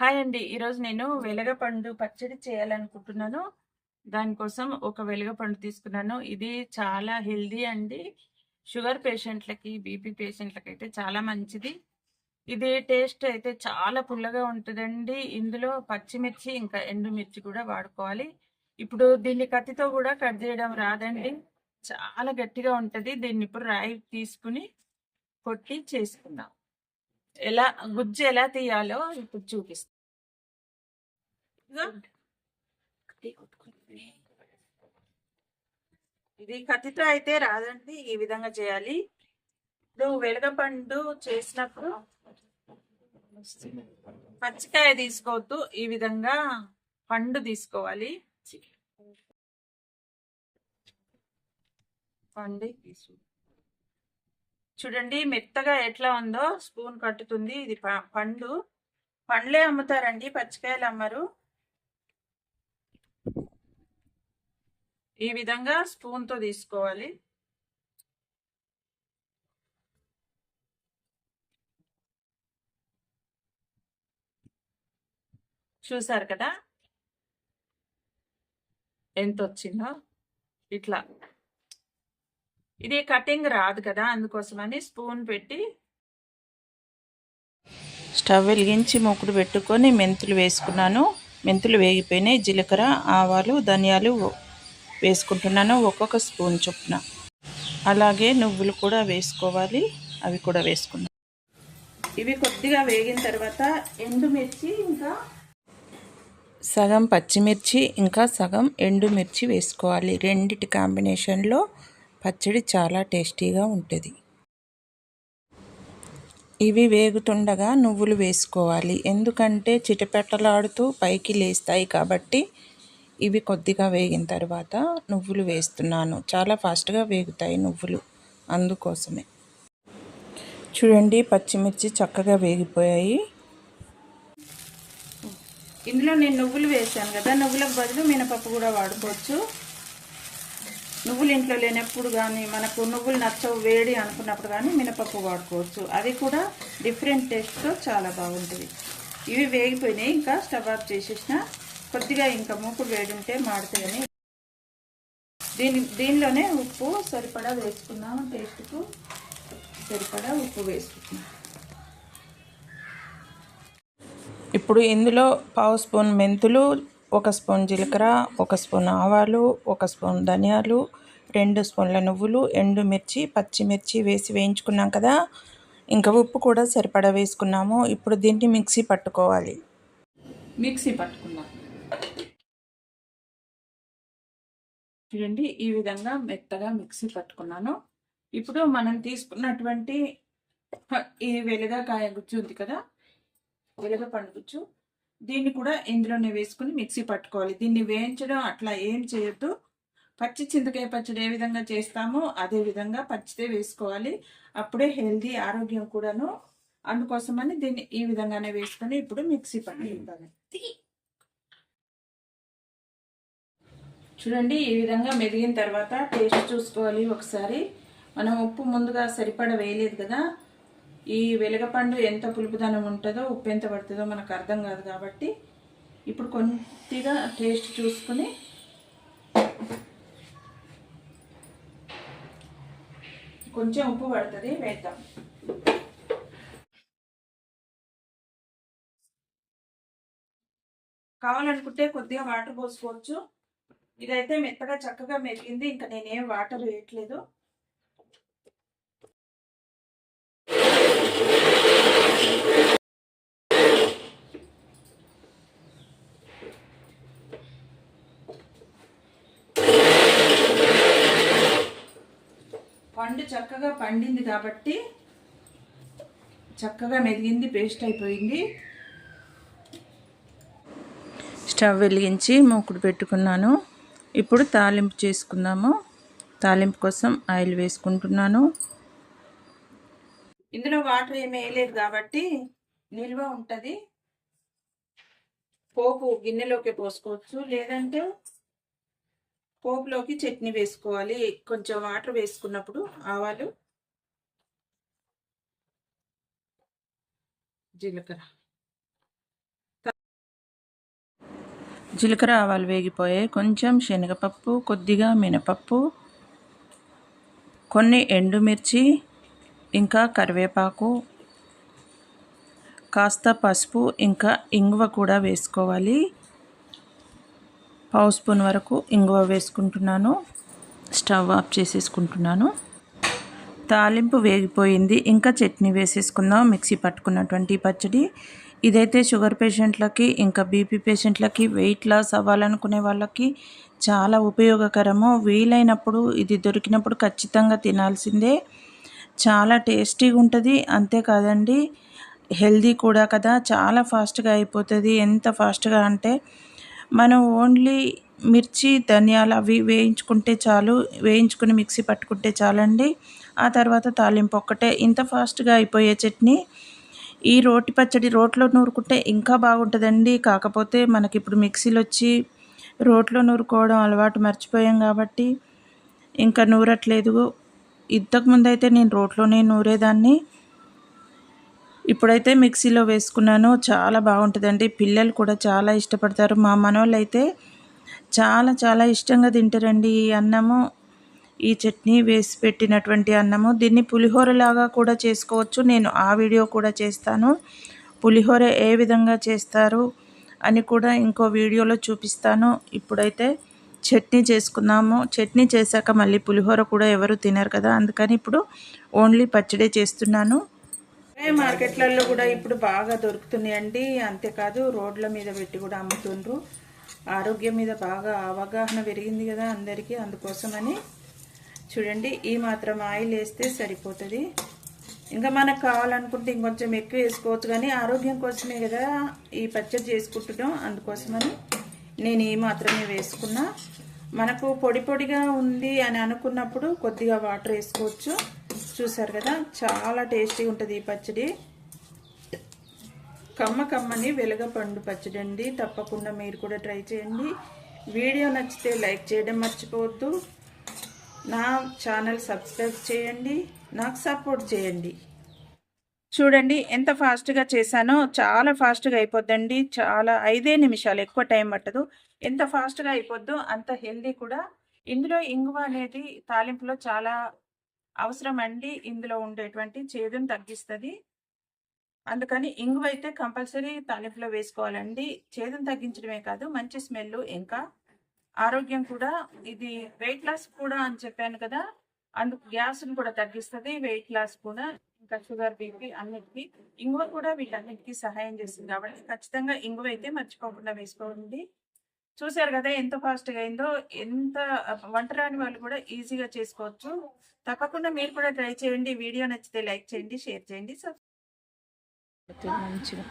Hi అండి. ఈరోజు నేను వెలగపండు పచ్చడి చేయాలనుకుంటున్నాను. దానికోసం ఒక వెలగపండు తీసుకున్నాను. ఇది చాలా హెల్దీ అండి. షుగర్ పేషెంట్‌లకి, బీపీ పేషెంట్లకి అయితే చాలా మంచిది. ఇది టేస్ట్ అయితే చాలా పుల్లగా ఉంటదండి. ఇందులో పచ్చిమిర్చి, ఇంకా ఎండుమిర్చి కూడా వాడుకోవాలి. ఇప్పుడు దీన్ని కత్తితో కూడా కట్ చేయడం రాదండి. చాలా గట్టిగా ఉంటుంది దీన్ని ఇప్పుడు రాయి తీసుకుని కొట్టి చేసుకుందాం. ఎలా గుజ్జు ఎలా తీయాలో ఇప్పుడు చూపిస్తా. ఇదిగో. కత్తి కొట్టుకుంది. ఇది కత్తితో అయితే రాదండి. ఈ విధంగా చేయాలి. ఇప్పుడు వెలగపండు చేసినప్పుడు పచ్చికాయ తీసుకోవద్దు. ఈ విధంగా పండు తీసుకోవాలి. పండు తీసు చూడండి మెత్తగా ఎట్లా ఉందో స్పూన్ కట్టుతుంది. ఇది ప- పండు పండ్లే అమ్ముతారండి పచ్చికాయలు అమ్మరు. ఈ విధంగా స్పూన్తో తీసుకోవాలి. చూసారు కదా ఎంత వచ్చిందో ఇట్లా ఇది కటింగ్ రాదు కదా అందుకోసమని స్పూన్ పెట్టి స్టవ్ వెలిగించి మూకుడు పెట్టుకొని మెంతులు వేసుకున్నాను. మెంతులు వేగిపోయినాయి. జీలకర్ర ఆవాలు ధనియాలు వేసుకుంటున్నాను ఒక్కొక్క స్పూన్ చొప్పున. అలాగే నువ్వులు కూడా వేసుకోవాలి. అవి కూడా వేసుకున్నాను ఇవి కొద్దిగా వేగిన తర్వాత ఎండుమిర్చి ఇంకా సగం పచ్చిమిర్చి ఇంకా సగం ఎండుమిర్చి వేసుకోవాలి. రెండిటి కాంబినేషన్లో పచ్చడి చాలా టేస్టీగా ఉంటుంది. ఇవి వేగుతుండగా నువ్వులు వేసుకోవాలి. ఎందుకంటే చిటపెట్టలాడుతూ పైకి లేస్తాయి కాబట్టి ఇవి కొద్దిగా వేగిన తర్వాత నువ్వులు వేస్తున్నాను. చాలా ఫాస్ట్గా వేగుతాయి నువ్వులు అందుకోసమే. చూడండి పచ్చిమిర్చి చక్కగా వేగిపోయాయి. ఇందులో నేను నువ్వులు వేసాను కదా. నువ్వులకు బదులు మినపప్పు కూడా వాడుకోవచ్చు. నువ్వులు ఇంట్లో లేనప్పుడు కానీ మనకు నువ్వులు నచ్చవు వేడి అనుకున్నప్పుడు కానీ మినపప్పు వాడుకోవచ్చు. అది కూడా డిఫరెంట్ టేస్ట్తో చాలా బాగుంటుంది. ఇవి వేగిపోయినాయి ఇంకా స్టవ్ ఆఫ్ చేసేసిన కొద్దిగా ఇంకా మూకుడు వేడి ఉంటే మాడుతాయని దీని దీనిలోనే ఉప్పు సరిపడా వేసుకుందాం టేస్ట్కు సరిపడా ఉప్పు వేసుకుందాం. ఇప్పుడు ఇందులో పావు స్పూన్ మెంతులు ఒక స్పూన్ జీలకర్ర ఒక స్పూన్ ఆవాలు ఒక స్పూన్ ధనియాలు రెండు స్పూన్ల నువ్వులు ఎండుమిర్చి పచ్చిమిర్చి వేసి వేయించుకున్నాం కదా. ఇంకా ఉప్పు కూడా సరిపడా వేసుకున్నాము. ఇప్పుడు దీన్ని మిక్సీ పట్టుకోవాలి. మిక్సీ పట్టుకున్నాం చూడండి ఈ విధంగా మెత్తగా మిక్సీ పట్టుకున్నాను. ఇప్పుడు మనం తీసుకున్నటువంటి ఈ వెలగకాయ గుజ్జు ఉంది కదా వెలగ పండుగుచ్చు దీన్ని కూడా ఇందులోనే వేసుకుని మిక్సీ పట్టుకోవాలి. దీన్ని వేయించడం అట్లా ఏం చేయొద్దు. పచ్చి చింతకాయ పచ్చడి ఏ విధంగా చేస్తామో అదే విధంగా పచ్చితే వేసుకోవాలి. అప్పుడే హెల్దీ ఆరోగ్యం కూడాను అందుకోసమని దీన్ని ఈ విధంగానే వేసుకొని ఇప్పుడు మిక్సీ పట్టుకుంటాను చూడండి ఈ విధంగా మెదిగిన తర్వాత టేస్ట్ చూసుకోవాలి ఒకసారి. మనం ఉప్పు ముందుగా సరిపడ వేయలేదు కదా. ఈ వెలగపండు ఎంత పులుపుదనం ఉంటుందో ఉప్పు ఎంత పడుతుందో మనకు అర్థం కాదు కాబట్టి ఇప్పుడు కొద్దిగా టేస్ట్ చూసుకుని కొంచెం ఉప్పు పడుతుంది వేద్దాం. కావాలనుకుంటే కొద్దిగా వాటర్ పోసుకోవచ్చు. ఇదైతే మెత్తగా చక్కగా మెరిగింది. ఇంకా నేనేం వాటర్ వేయట్లేదు. పండు చక్కగా పండింది కాబట్టి చక్కగా మెదిగింది పేస్ట్ అయిపోయింది. స్టవ్ వెలిగించి మూకుడు పెట్టుకున్నాను. ఇప్పుడు తాలింపు చేసుకుందాము. తాలింపు కోసం ఆయిల్ వేసుకుంటున్నాను. ఇందులో వాటర్ ఏమి వేయలేదు కాబట్టి నిల్వ ఉంటుంది. పోపు గిన్నెలోకి పోసుకోవచ్చు లేదంటే పోపులోకి చట్నీ వేసుకోవాలి. కొంచెం వాటర్ వేసుకున్నప్పుడు ఆవాలు జీలకర్ర. జీలకర్ర ఆవాలు వేగిపోయాయి. కొంచెం శనగపప్పు కొద్దిగా మినపప్పు కొన్ని ఎండుమిర్చి ఇంకా కరివేపాకు కాస్త పసుపు ఇంకా ఇంగువ కూడా వేసుకోవాలి. పావు స్పూన్ వరకు ఇంగువ వేసుకుంటున్నాను. స్టవ్ ఆఫ్ చేసేసుకుంటున్నాను. తాలింపు వేగిపోయింది. ఇంకా చట్నీ వేసేసుకుందాం. మిక్సీ పట్టుకున్నటువంటి పచ్చడి. ఇదైతే షుగర్ పేషెంట్లకి ఇంకా బీపీ పేషెంట్లకి వెయిట్ లాస్ అవ్వాలనుకునే వాళ్ళకి చాలా ఉపయోగకరము. వీలైనప్పుడు ఇది దొరికినప్పుడు ఖచ్చితంగా తినాల్సిందే. చాలా టేస్టీగా ఉంటుంది అంతేకాదండి హెల్దీ కూడా కదా. చాలా ఫాస్ట్గా అయిపోతుంది. ఎంత ఫాస్ట్గా అంటే మనం ఓన్లీ మిర్చి ధనియాలు అవి వేయించుకుంటే చాలు వేయించుకుని మిక్సీ పట్టుకుంటే చాలండి. ఆ తర్వాత తాలింపు ఒక్కటే. ఇంత ఫాస్ట్గా అయిపోయే చట్నీ ఈ రోటి పచ్చడి రోట్లో నూరుకుంటే ఇంకా బాగుంటుందండి. కాకపోతే మనకి ఇప్పుడు మిక్సీలు వచ్చి రోట్లో నూరుకోవడం అలవాటు మర్చిపోయాం కాబట్టి ఇంకా నూరట్లేదు. ఇంతకుముందు అయితే నేను రోట్లోనే నూరేదాన్ని. ఇప్పుడైతే మిక్సీలో వేసుకున్నాను. చాలా బాగుంటుందండి. పిల్లలు కూడా చాలా ఇష్టపడతారు. మా మనోళ్ళు అయితే చాలా చాలా ఇష్టంగా తింటారండి ఈ అన్నము. ఈ చట్నీ వేసి పెట్టినటువంటి అన్నము. దీన్ని పులిహోరలాగా కూడా చేసుకోవచ్చు. నేను ఆ వీడియో కూడా చేస్తాను. పులిహోర ఏ విధంగా చేస్తారు అని కూడా ఇంకో వీడియోలో చూపిస్తాను. ఇప్పుడైతే చట్నీ చేసుకున్నాము. చట్నీ చేశాక మళ్ళీ పులిహోర కూడా ఎవరు తినరు కదా అందుకని ఇప్పుడు ఓన్లీ పచ్చడే చేస్తున్నాను. మార్కెట్లలో కూడా ఇప్పుడు బాగా దొరుకుతున్నాయండి. అంతేకాదు రోడ్ల మీద పెట్టి కూడా అమ్ముతుండ్రు. ఆరోగ్యం మీద బాగా అవగాహన పెరిగింది కదా అందరికీ అందుకోసమని చూడండి. ఈ మాత్రం ఆయిల్ వేస్తే సరిపోతుంది. ఇంకా మనకు కావాలనుకుంటే ఇంకొంచెం ఎక్కువ వేసుకోవచ్చు కానీ ఆరోగ్యం కోసమే కదా ఈ పచ్చడి చేసుకుంటున్నాం. అందుకోసమని నేను ఏమాత్రమే మాత్రమే వేసుకున్నా. మనకు పొడి పొడిగా ఉంది అని అనుకున్నప్పుడు కొద్దిగా వాటర్ వేసుకోవచ్చు. చూసారు కదా చాలా టేస్టీగా ఉంటుంది ఈ పచ్చడి. కమ్మ కమ్మని వెలగపండు పచ్చడి అండి. తప్పకుండా మీరు కూడా ట్రై చేయండి. వీడియో నచ్చితే లైక్ చేయడం మర్చిపోవద్దు. నా ఛానల్ సబ్స్క్రైబ్ చేయండి. నాకు సపోర్ట్ చేయండి. చూడండి ఎంత ఫాస్ట్గా చేశానో చాలా ఫాస్ట్గా అయిపోద్దండి. చాలా ఐదే నిమిషాలు ఎక్కువ టైం పట్టదు. ఎంత ఫాస్ట్గా అయిపోద్దో అంత హెల్దీ కూడా. ఇందులో ఇంగువ అనేది తాలింపులో చాలా అవసరం అండి. ఇందులో ఉండేటువంటి చేదును తగ్గిస్తుంది. అందుకని ఇంగువ అయితే కంపల్సరీ తాలింపులో వేసుకోవాలండి. చేదును తగ్గించడమే కాదు మంచి స్మెల్ ఇంకా ఆరోగ్యం కూడా. ఇది వెయిట్ లాస్ కూడా అని చెప్పాను కదా అందుకు గ్యాస్ను కూడా తగ్గిస్తుంది వెయిట్ లాస్ కూడా. ఇంకా షుగర్ బీపీ అన్నిటికీ ఇంగువ కూడా వీటన్నిటికీ సహాయం చేస్తుంది. కాబట్టి ఖచ్చితంగా ఇంగువ అయితే మర్చిపోకుండా వేసుకోండి. చూసారు కదా ఎంత ఫాస్ట్గా అయిందో ఎంత వంట రాని వాళ్ళు కూడా ఈజీగా చేసుకోవచ్చు. తప్పకుండా మీరు కూడా ట్రై చేయండి. వీడియో నచ్చితే లైక్ చేయండి షేర్ చేయండి సబ్స్క్రైబ్ మంచిగా.